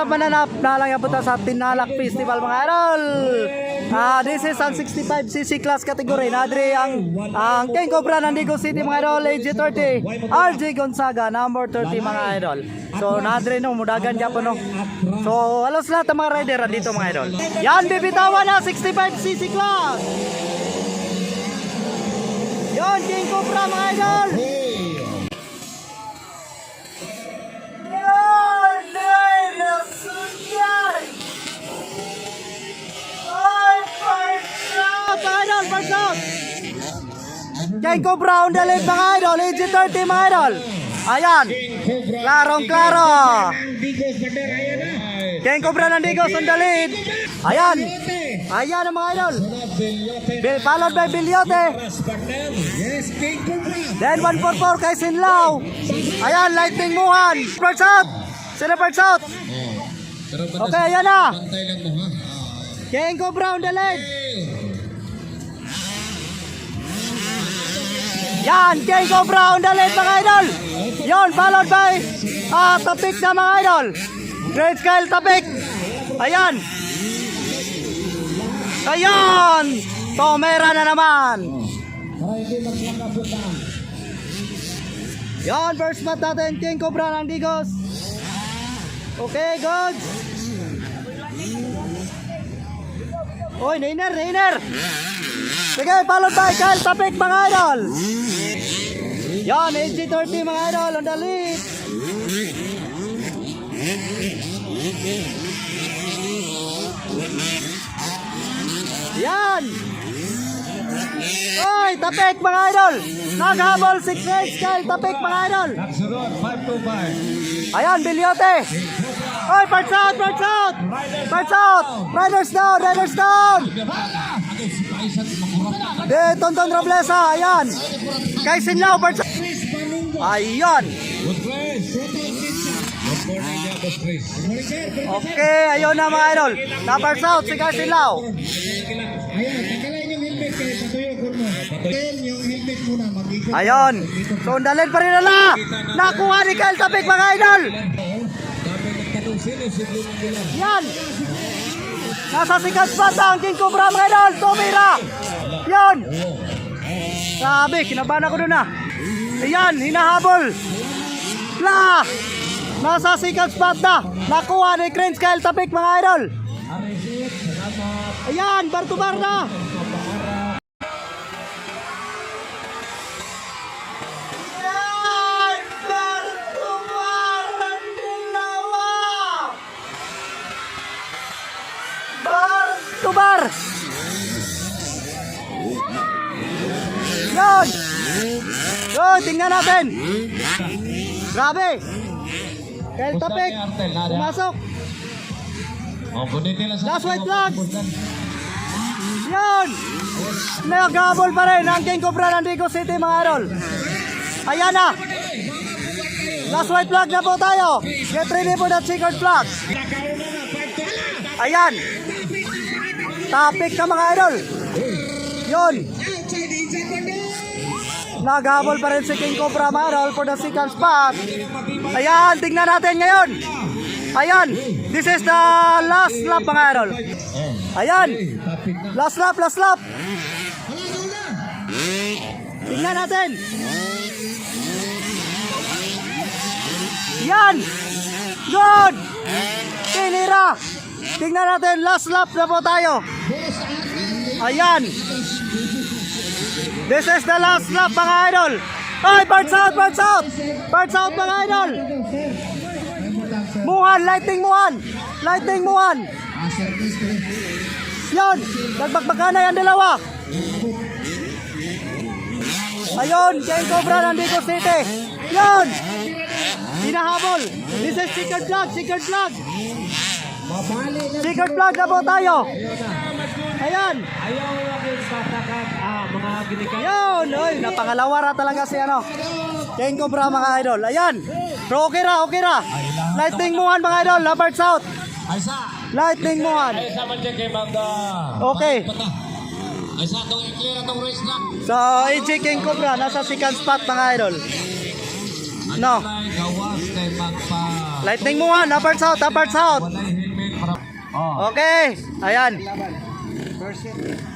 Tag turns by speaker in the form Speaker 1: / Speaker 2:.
Speaker 1: sa mananap na lang yapunta sa Tinalak Festival mga idol. Ah, this is ang 65cc class category. Nadri ang ang King Cobra ng Digo City mga idol, age 30. RJ Gonzaga, number 30 mga idol. So, nadri no, mudagan niya po no. So, halos lahat ng mga rider dito mga idol. Yan, bibitawan na 65cc class. Yon, King Cobra mga idol. Cobra on the lead mga idol, age 30 mga idol. Ayan, klarong klaro. King Cobra ng Digos on the lead. Ayan, ayan ang mga idol. Bil- Followed by Bilyote. Then 144 kay Sinlaw. Ayan, Lightning Muhan. Out. Sino first out?
Speaker 2: Pero
Speaker 1: Okay, ayan na. King Cobra on the lead. Yan, King Cobra on the lead mga idol. Yon, followed by ah, Tapik na mga idol. Great Kyle Tapik. Ayan. Ayan. Tomera na naman. Yan, first mat natin, King Cobra ng Digos. Okay, good. Oy, Nainer, Nainer. Sige, followed by Kyle Tapik, mga idol. Yan, AG30, mga idol, on the lead. Yan. Oy, Tapik, mga idol. Naghabol, 6 race, Kyle Tapik, mga idol.
Speaker 2: Nagsunod, 525.
Speaker 1: Ayan, Bilyote. Oy, parts out, parts out. Parts out. Riders down, riders down. De, Tonton Roblesa, ayan. Kay Sinlaw, out. Ayan. Okay, ayun na mga idol. Na parts out, si Kay Sinlaw. Ayun. So, undalin pa rin nila. Nakuha ni Kyle Tapik, mga idol. Yan. Nasa sikat spot ang King Cobra, mga idol. Tumira. Yan. Grabe, kinabahan ako dun ah. Ayan, hinahabol. La! Nasa sikat spot na. Nakuha ni Prince Kyle Tapik, mga idol. Ayan, bar to bar na. Bar. Yun. Yun, tingnan natin. Grabe. Kyle Tapik, pumasok.
Speaker 2: Oh,
Speaker 1: Last white flag. Yan! Naghabol pa rin ang King Cobra ng Digo City mga idol. Ayan na! Last white flag na po tayo. Get ready for that secret flag. Ayan! Topic ka mga idol. Yun! Naghabol pa rin si King Cobra mga idol for the second spot. Ayan, tingnan natin ngayon. Ayan, this is the last lap mga idol. Ayan,
Speaker 2: na.
Speaker 1: last lap, last lap. Tingnan natin. Yan! Good! Tinira! Tingnan natin, last lap na po tayo. Ayan. This is the last lap mga idol. Ay, parts out, parts out! Parts out mga idol! Muhan, lightning muhan! Lightning muhan! Yan! Nagbagbaga na yan dalawa! Ayun, King Cobra nandito City! Yan! Hinahabol! This is secret vlog, secret vlog! Secret vlog na po tayo! Ayan!
Speaker 2: Ayaw natin tatakan ah, mga ginikan.
Speaker 1: Yun! Oy, napangalawara talaga si ano. King Cobra mga idol. Ayan! Pero okay ra, okay ra! Lightning Muhan mga idol, Labart South! Lightning Muhan! Okay.
Speaker 2: Ay sa itong i-clear itong race na.
Speaker 1: So, AJ King Cobra, nasa second spot mga idol. No. Lightning one, upper south, upper south.
Speaker 3: Oh.
Speaker 1: Okay, ayan.
Speaker 2: First set.